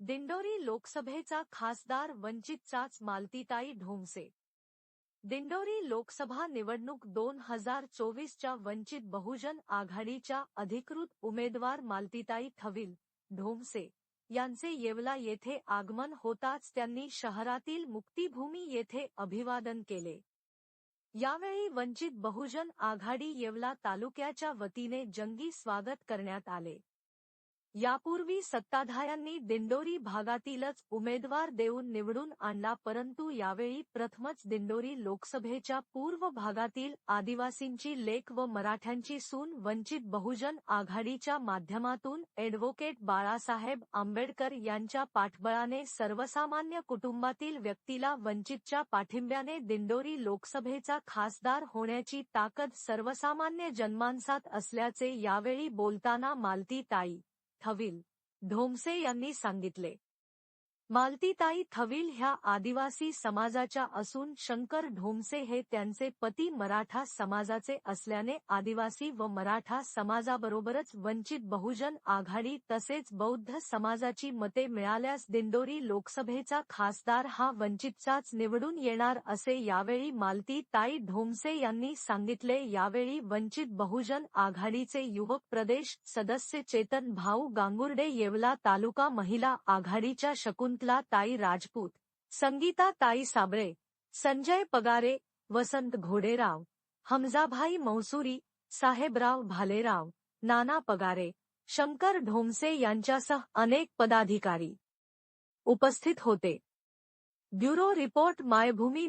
दिंडोरी लोकसभेचा खासदार वंचितचाच मालतीताई ढोंगसे. दिंडोरी लोकसभा निवडणूक दोन हजार चोवीसच्या वंचित बहुजन आघाडीच्या अधिकृत उमेदवार मालतीताई थविल ढोंगसे यांचे येवला येथे आगमन होताच त्यांनी शहरातील मुक्तीभूमी येथे अभिवादन केले. यावेळी वंचित बहुजन आघाडी येवला तालुक्याच्या वतीने जंगी स्वागत करण्यात आले. यापूर्वी सत्ताधाऱ्यांनी दिंडोरी भागातीलच उमेदवार देऊन निवडून आणला परंतु यावेळी प्रथमच दिंडोरी लोकसभेच्या पूर्व भागातील आदिवासींची लेख व मराठ्यांची सून वंचित बहुजन आघाडीच्या माध्यमातून ॲडव्होकेट बाळासाहेब आंबेडकर यांच्या पाठबळाने सर्वसामान्य कुटुंबातील व्यक्तीला वंचितच्या पाठिंब्याने दिंडोरी लोकसभेचा खासदार होण्याची ताकद सर्वसामान्य जन्मांसात असल्याचे यावेळी बोलताना मालती ताई हवील. ढोमसे यांनी सांगितले. मालतीताई थविल ह्या आदिवासी समाजाच्या असून शंकर ढोमसे हे त्यांचे पती मराठा समाजाचे असल्याने आदिवासी व मराठा समाजाबरोबरच वंचित बहुजन आघाडी तसेच बौद्ध समाजाची मते मिळाल्यास दिंडोरी लोकसभेचा खासदार हा वंचितचाच निवडून येणार असे यावेळी मालती ताई ढोमसे यांनी सांगितले. यावेळी वंचित बहुजन आघाडीचे युवक प्रदेश सदस्य चेतन भाऊ गांगुर्डे येवला तालुका महिला आघाडीच्या शकून शकुंतला ताई राजपूत, संगीता ताई साबरे संजय पगारे, वसंत घोडेराव, हमजाभाई मौसुरी, साहेबराव भालेराव, नाना पगारे, शंकर ढोमसे अनेक पदाधिकारी उपस्थित होते. Bureau report Maybhumi